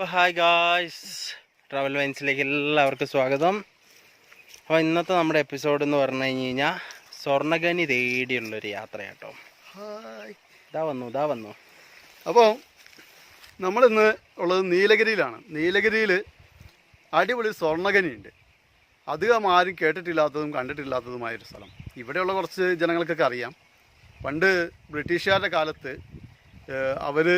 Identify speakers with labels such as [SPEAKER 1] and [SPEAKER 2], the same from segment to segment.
[SPEAKER 1] അപ്പോൾ hi guys. Travel വൈൻസിലേക്ക് എല്ലാവർക്കും സ്വാഗതം. അപ്പോൾ ഇന്നത്തെ നമ്മുടെ എപ്പിസോഡ് എന്ന് പറഞ്ഞു കഴിഞ്ഞ് കഴിഞ്ഞാൽ സ്വർണഖനി തേടിയുള്ളൊരു യാത്ര കേട്ടോ
[SPEAKER 2] ഹായ്.
[SPEAKER 1] ഇതാ വന്നു ഇതാ വന്നു.
[SPEAKER 2] അപ്പോൾ നമ്മളിന്ന് ഉള്ളത് നീലഗിരിയിലാണ്. നീലഗിരിയിൽ അടിപൊളി സ്വർണഖനിയുണ്ട് അധികം ആരും കേട്ടിട്ടില്ലാത്തതും കണ്ടിട്ടില്ലാത്തതുമായൊരു സ്ഥലം. ഇവിടെയുള്ള കുറച്ച് ജനങ്ങൾക്കൊക്കെ അറിയാം. പണ്ട് ബ്രിട്ടീഷുകാരുടെ കാലത്ത് അവർ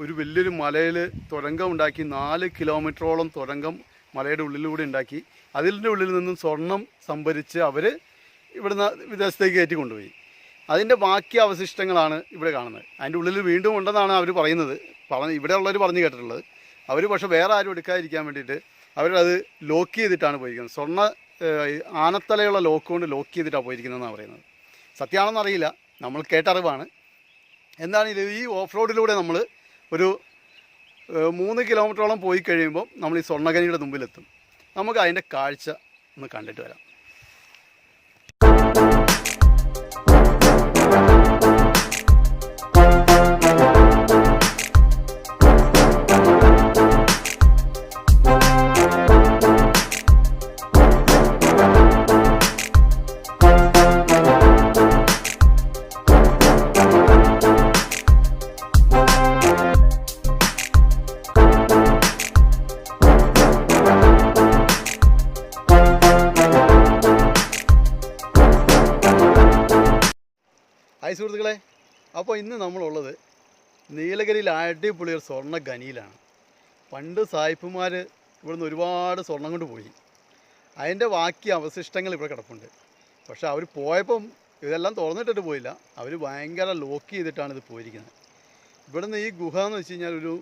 [SPEAKER 2] ഒരു വലിയൊരു മലയിൽ തുരങ്കം ഉണ്ടാക്കി നാല് കിലോമീറ്ററോളം തുരങ്കം മലയുടെ ഉള്ളിലൂടെ ഉണ്ടാക്കി. അതിന്റെ ഉള്ളിൽ നിന്നും സ്വർണം സംഭരിച്ച് അവർ ഇവിടുന്ന് വിദേശത്തേക്ക് കയറ്റി കൊണ്ടുപോയി. അതിന്റെ ബാക്കി അവശിഷ്ടങ്ങളാണ് ഇവിടെ കാണുന്നത്. അതിന്റെ ഉള്ളിൽ വീണ്ടും ഉണ്ടെന്നാണ് അവർ പറയുന്നത്. പറഞ്ഞ് ഇവിടെ ഉള്ളവർ പറഞ്ഞു കേട്ടിട്ടുള്ളത്. അവർ പക്ഷേ വേറെ ആരും എടുക്കാതിരിക്കാൻ വേണ്ടിയിട്ട് അവരത് ലോക്ക് ചെയ്തിട്ടാണ് പോയിരിക്കുന്നത്. സ്വർണ ആനത്തലയുള്ള ലോക്ക് കൊണ്ട് ലോക്ക് ചെയ്തിട്ടാണ് പോയിരിക്കുന്നതെന്നാണ് പറയുന്നത്. സത്യമാണെന്നറിയില്ല നമ്മൾ കേട്ടറിവാണ്. എന്താണ് ഇത്? ഈ ഓഫ് റോഡിലൂടെ നമ്മൾ ഒരു മൂന്ന് കിലോമീറ്ററോളം പോയി കഴിയുമ്പോൾ നമ്മൾ ഈ സ്വർണഖനിയുടെ മുമ്പിലെത്തും. നമുക്ക് അതിന്റെ കാഴ്ച ഒന്ന് കണ്ടിട്ട് വരാം. സുഹൃത്തുക്കളെ അപ്പോൾ ഇന്ന് നമ്മളുള്ളത് നീലഗിരിയിൽ അടിപൊളി ഒരു സ്വർണ ഖനിയിലാണ്. പണ്ട് സായിപ്പുമാർ ഇവിടുന്ന് ഒരുപാട് സ്വർണം കൊണ്ട് പോയി. അതിന്റെ ബാക്കി അവശിഷ്ടങ്ങൾ ഇവിടെ കിടപ്പുണ്ട്. പക്ഷെ അവർ പോയപ്പം ഇതെല്ലാം തുറന്നിട്ടിട്ട് പോയില്ല. അവർ ഭയങ്കര ലോക്ക് ചെയ്തിട്ടാണ് ഇത് പോയിരിക്കുന്നത്. ഇവിടുന്ന് ഈ ഗുഹ എന്ന് വെച്ച് കഴിഞ്ഞാൽ ഒരു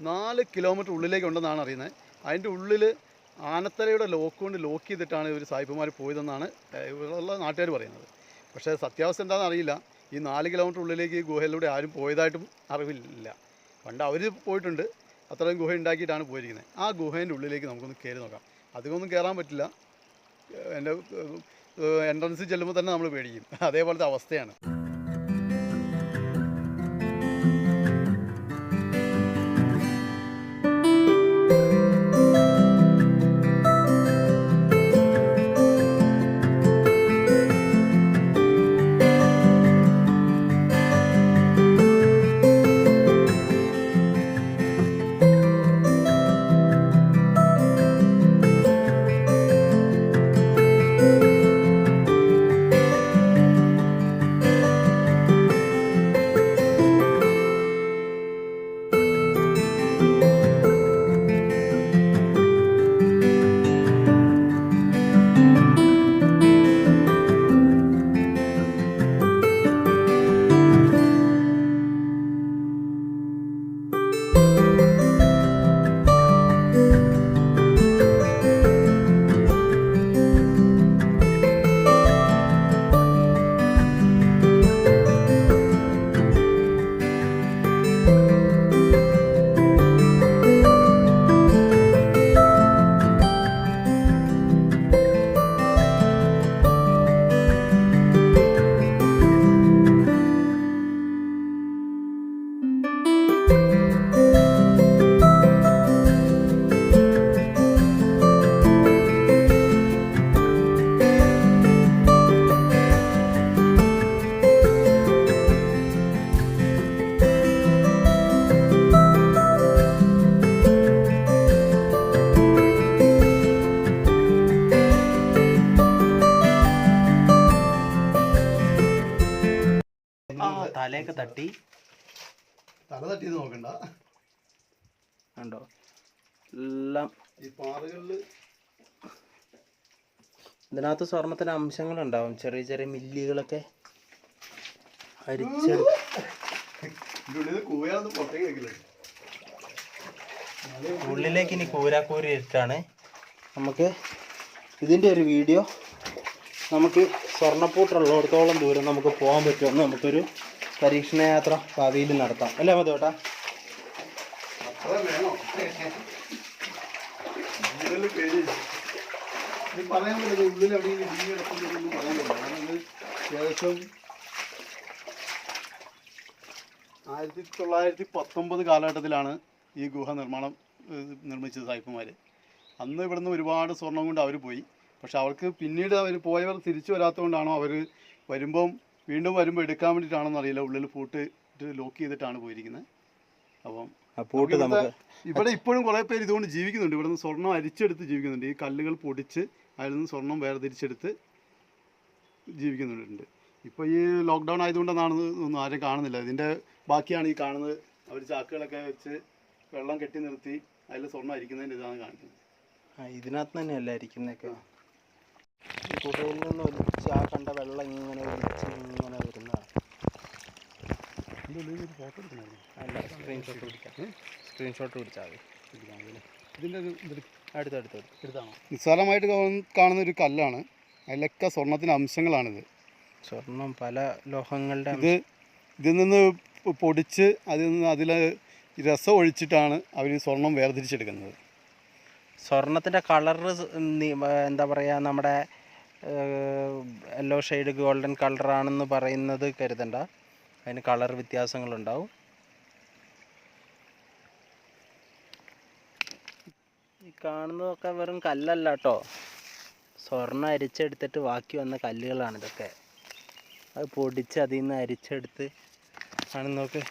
[SPEAKER 2] നാല് കിലോമീറ്റർ ഉള്ളിലേക്ക് ഉണ്ടെന്നാണ് അറിയുന്നത്. അതിന്റെ ഉള്ളിൽ ആനത്തലയുടെ ലോക്ക് കൊണ്ട് ലോക്ക് ചെയ്തിട്ടാണ് ഇവർ സായിപ്പുമാർ പോയതെന്നാണ് ഇവിടെയുള്ള നാട്ടുകാർ പറയുന്നത്. പക്ഷേ സത്യാവസ്ഥ എന്താണെന്ന് അറിയില്ല. ഈ നാല് കിലോമീറ്റർ ഉള്ളിലേക്ക് ഈ ഗുഹയിലൂടെ ആരും പോയതായിട്ടും അറിവില്ല. പണ്ട് അവർ പോയിട്ടുണ്ട്. അത്രയും ഗുഹ ഉണ്ടാക്കിയിട്ടാണ് പോയിരിക്കുന്നത്. ആ ഗുഹേന്റെ ഉള്ളിലേക്ക് നമുക്കൊന്ന് കയറി നോക്കാം. അധികമൊന്നും കയറാൻ പറ്റില്ല. എന്റെ എൻട്രൻസിൽ ചെല്ലുമ്പോൾ തന്നെ നമ്മൾ പേടിക്കും. അതേപോലത്തെ അവസ്ഥയാണ്.
[SPEAKER 1] തലയൊക്കെ തട്ടി.
[SPEAKER 2] തല തട്ടി നോക്കണ്ട.
[SPEAKER 1] കണ്ടോ? എല്ലാം
[SPEAKER 2] ഈ പാറകളിൽ
[SPEAKER 1] ഇതിനകത്ത് സ്വർണത്തിന് അംശങ്ങളുണ്ടാവും. ചെറിയ ചെറിയ മില്ലുകളൊക്കെ ഉള്ളിലേക്ക് ഇനി കൂരാക്കൂരി ഇട്ടാണ്. നമുക്ക് ഇതിന്റെ ഒരു വീഡിയോ നമുക്ക് സ്വർണപ്പൂട്ടുള്ളിടത്തോളം ദൂരം നമുക്ക് പോകാൻ പറ്റുമെന്ന് നമുക്കൊരു പരീക്ഷണ യാത്ര ഭാവിയിൽ നടത്താം. അല്ലേ
[SPEAKER 2] മതി ഉള്ളിൽ പറയാൻ ഉള്ളിൽ ആയിരത്തി തൊള്ളായിരത്തി പത്തൊമ്പത് കാലഘട്ടത്തിലാണ് ഈ ഗുഹ നിർമ്മാണം നിർമ്മിച്ചത് സായിപ്പുമാർ അന്ന് ഇവിടുന്ന് ഒരുപാട് സ്വർണം കൊണ്ട് അവർ പോയി. പക്ഷെ അവർക്ക് പിന്നീട് അവർ പോയവർ തിരിച്ചു വരാത്തതുകൊണ്ടാണോ അവർ വരുമ്പം വീണ്ടും വരുമ്പോൾ എടുക്കാൻ വേണ്ടിയിട്ടാണെന്ന് അറിയില്ല. ഉള്ളിൽ പൂട്ട് ലോക്ക് ചെയ്തിട്ടാണ് പോയിരിക്കുന്നത്. അപ്പം
[SPEAKER 1] പൂട്ട് നമുക്ക്
[SPEAKER 2] ഇവിടെ ഇപ്പോഴും കുറേ പേര് ഇതുകൊണ്ട് ജീവിക്കുന്നുണ്ട്. ഇവിടെ നിന്ന് സ്വർണം അരിച്ചെടുത്ത് ജീവിക്കുന്നുണ്ട്. ഈ കല്ലുകൾ പൊടിച്ച് അതിൽ നിന്ന് സ്വർണം വേർതിരിച്ചെടുത്ത് ജീവിക്കുന്നുണ്ട്. ഇപ്പോൾ ഈ ലോക്ക്ഡൗൺ ആയതുകൊണ്ടെന്നാണെന്ന് ഒന്നും ആരും കാണുന്നില്ല. ഇതിന്റെ ബാക്കിയാണ് ഈ കാണുന്നത്. അവർ ചാക്കുകളൊക്കെ വെച്ച് വെള്ളം കെട്ടി നിർത്തി അതിൽ സ്വർണം അരിക്കുന്നതിന്റെ ഇതാണ് കാണിക്കുന്നത്.
[SPEAKER 1] ഇതിനകത്ത് തന്നെയല്ല ഇരിക്കുന്നതൊക്കെ ഈ ഗുഹയിൽ നിന്ന് ഒലിച്ച് ആ കണ്ട വെള്ളം ഇങ്ങനെ ഒലിച്ച് ഇങ്ങനെ വരുന്നതാണ് അല്ല സ്ക്രീൻഷോട്ട് പിടിക്കാം. സ്ക്രീൻഷോട്ട് പിടിച്ചാൽ മതി.
[SPEAKER 2] ഇതിന്റെ ഒരു
[SPEAKER 1] അടുത്തടുത്ത്
[SPEAKER 2] എടുത്താണോ? നിസ്സാരമായിട്ട് കാണുന്ന ഒരു കല്ലാണ്. അതിലൊക്കെ സ്വർണത്തിന്റെ അംശങ്ങളാണിത്.
[SPEAKER 1] സ്വർണം പല ലോഹങ്ങളുടെ
[SPEAKER 2] ഇത് ഇതിൽ നിന്ന് പൊടിച്ച് അതിൽ നിന്ന് അതിൽ രസം ഒഴിച്ചിട്ടാണ് അവർ സ്വർണം വേർതിരിച്ചെടുക്കുന്നത്.
[SPEAKER 1] സ്വർണത്തിന്റെ കളറ് എന്താ പറയുക നമ്മുടെ യെല്ലോ ഷെയ്ഡ് ഗോൾഡൻ കളറാണെന്ന് പറയുന്നത് കരുതണ്ട. അതിന് കളർ വ്യത്യാസങ്ങളുണ്ടാവും. ഈ കാണുന്നതൊക്കെ വെറും കല്ലല്ല കേട്ടോ സ്വർണം അരിച്ചെടുത്തിട്ട് ബാക്കി വന്ന കല്ലുകളാണ് ഇതൊക്കെ. അത് പൊടിച്ച് അതിൽ നിന്ന് അരിച്ചെടുത്ത് ആണ് നോക്ക്.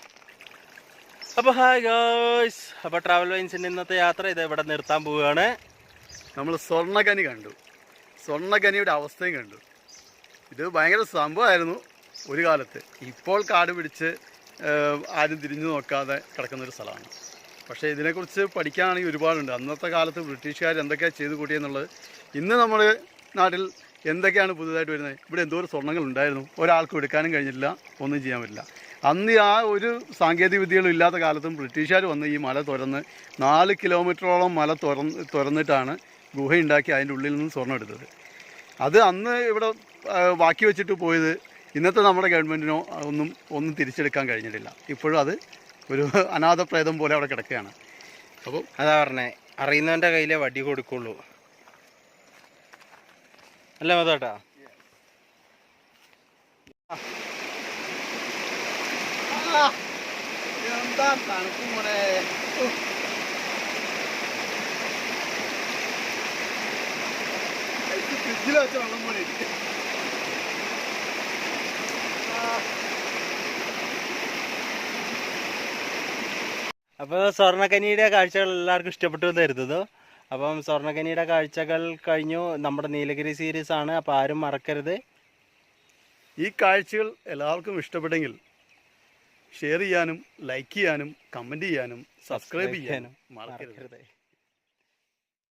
[SPEAKER 1] അപ്പോൾ ഹായ് ഗേഴ്സ് അപ്പോൾ ട്രാവൽ വൈൻസിന്റെ ഇന്നത്തെ യാത്ര ഇത് ഇവിടെ നിർത്താൻ പോവുകയാണ്.
[SPEAKER 2] നമ്മൾ സ്വർണഖനി കണ്ടു. സ്വർണഖനിയുടെ അവസ്ഥയും കണ്ടു. ഇത് ഭയങ്കര സംഭവമായിരുന്നു ഒരു കാലത്ത്. ഇപ്പോൾ കാട് പിടിച്ച് ആരും തിരിഞ്ഞു നോക്കാതെ കിടക്കുന്നൊരു സ്ഥലമാണ്. പക്ഷേ ഇതിനെക്കുറിച്ച് പഠിക്കാനാണെങ്കിൽ ഒരുപാടുണ്ട്. അന്നത്തെ കാലത്ത് ബ്രിട്ടീഷുകാർ എന്തൊക്കെയാണ് ചെയ്തു കൂട്ടിയെന്നുള്ളത്. ഇന്ന് നമ്മൾ നാട്ടിൽ എന്തൊക്കെയാണ് പുതുതായിട്ട് വരുന്നത്? ഇവിടെ എന്തോരം സ്വർണങ്ങൾ ഉണ്ടായിരുന്നു. ഒരാൾക്കും എടുക്കാനും കഴിഞ്ഞില്ല ഒന്നും ചെയ്യാൻ പറ്റില്ല. അന്ന് ആ ഒരു സാങ്കേതിക വിദ്യകളും ഇല്ലാത്ത കാലത്തും ബ്രിട്ടീഷുകാർ വന്ന് ഈ മല തുറന്ന് നാല് കിലോമീറ്ററോളം മല തുറന്ന് തുറന്നിട്ടാണ് ഗുഹയുണ്ടാക്കി അതിന്റെ ഉള്ളിൽ നിന്ന് സ്വർണം എടുത്തത്. അത് അന്ന് ഇവിടെ ബാക്കി വെച്ചിട്ട് പോയത് ഇന്നത്തെ നമ്മുടെ ഗവൺമെന്റിനോ ഒന്നും ഒന്നും തിരിച്ചെടുക്കാൻ കഴിഞ്ഞിട്ടില്ല. ഇപ്പോഴും അത് ഒരു അനാഥ പ്രേതം പോലെ അവിടെ കിടക്കുകയാണ്. അപ്പോൾ
[SPEAKER 1] അതാ പറഞ്ഞേ അറിയുന്നവന്റെ കയ്യിലേ വടി കൊടുക്കുള്ളൂ. അല്ല മതോട്ടാ?
[SPEAKER 2] എന്താ തണുപ്പും കൂടെ ഫ്രിഡ്ജിൽ വെച്ച വെള്ളം പോലെ
[SPEAKER 1] അപ്പോൾ സ്വർണക്കനിയുടെ കാഴ്ചകൾ എല്ലാവർക്കും ഇഷ്ടപ്പെട്ടു എന്ന് കരുതുന്നു. അപ്പം സ്വർണക്കനിയുടെ കാഴ്ചകൾ കഴിഞ്ഞു. നമ്മുടെ നീലഗിരി സീരീസ് ആണ്. അപ്പോൾ ആരും മറക്കരുത്.
[SPEAKER 2] ഈ കാഴ്ചകൾ എല്ലാവർക്കും ഇഷ്ടപ്പെട്ടെങ്കിൽ ഷെയർ ചെയ്യാനും ലൈക്ക് ചെയ്യാനും കമന്റ് ചെയ്യാനും സബ്സ്ക്രൈബ് ചെയ്യാനും മറക്കരുത്.
[SPEAKER 1] മറക്കരുത്.